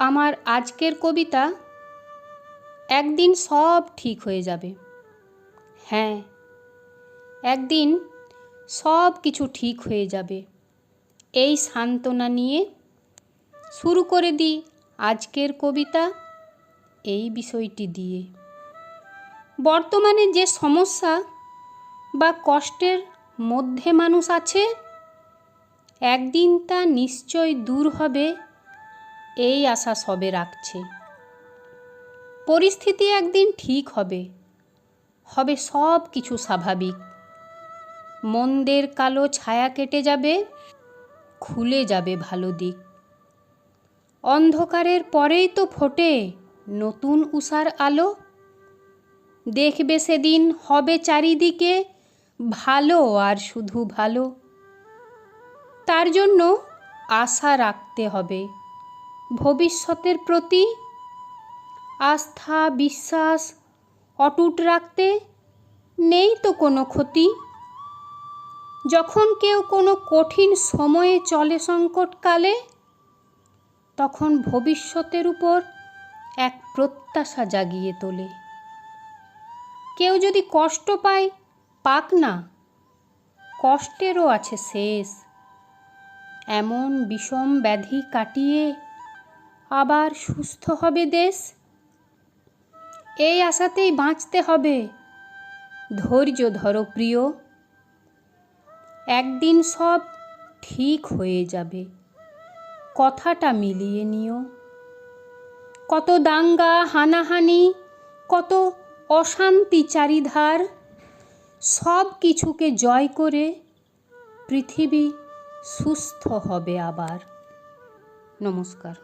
আমার আজকের কবিতা একদিন সব ঠিক হয়ে যাবে। হ্যাঁ একদিন সব কিছু ঠিক হয়ে যাবে। এই সান্ত্বনা নিয়ে শুরু করে দিই আজকের কবিতা এই বিষয়টি দিয়ে। বর্তমানে যে সমস্যা বা কষ্টের মধ্যে মানুষ আছে, একদিন তা নিশ্চয় দূর হবে এই আশা সবে রাখছে। পরিস্থিতি একদিন ঠিক হবে। হবে সব কিছু স্বাভাবিক। মন্দের কালো ছায়া কেটে যাবে, খুলে যাবে ভালো দিক। অন্ধকারের পরেই তো ফোটে নতুন উষার আলো। দেখবে সেদিন হবে চারিদিকে ভালো আর শুধু ভালো। তার জন্য আশা রাখতে হবে। ভবিষ্যতের প্রতি আস্থা, বিশ্বাস অটুট রাখতে নেই তো কোনো ক্ষতি? যখন কেউ কোনো কঠিন সময়ে চলে সংকটকালে, তখন ভবিষ্যতের উপর এক প্রত্যাশা জাগিয়ে তোলে। কেউ যদি কষ্ট পায়, পাক না, কষ্টেরও আছে শেষ। এমন বিষম ব্যাধি কাটিয়ে আবার সুস্থ হবে দেশ? এই আশাতেই বাঁচতে হবে। ধৈর্য ধরো প্রিয়। একদিন সব ঠিক হয়ে যাবে। কথাটা মিলিয়ে নিও। কত দাঙ্গা, হানাহানি, কত অশান্তি চারিধার, সব কিছুকে জয় করে পৃথিবী সুস্থ হবে আবার। নমস্কার।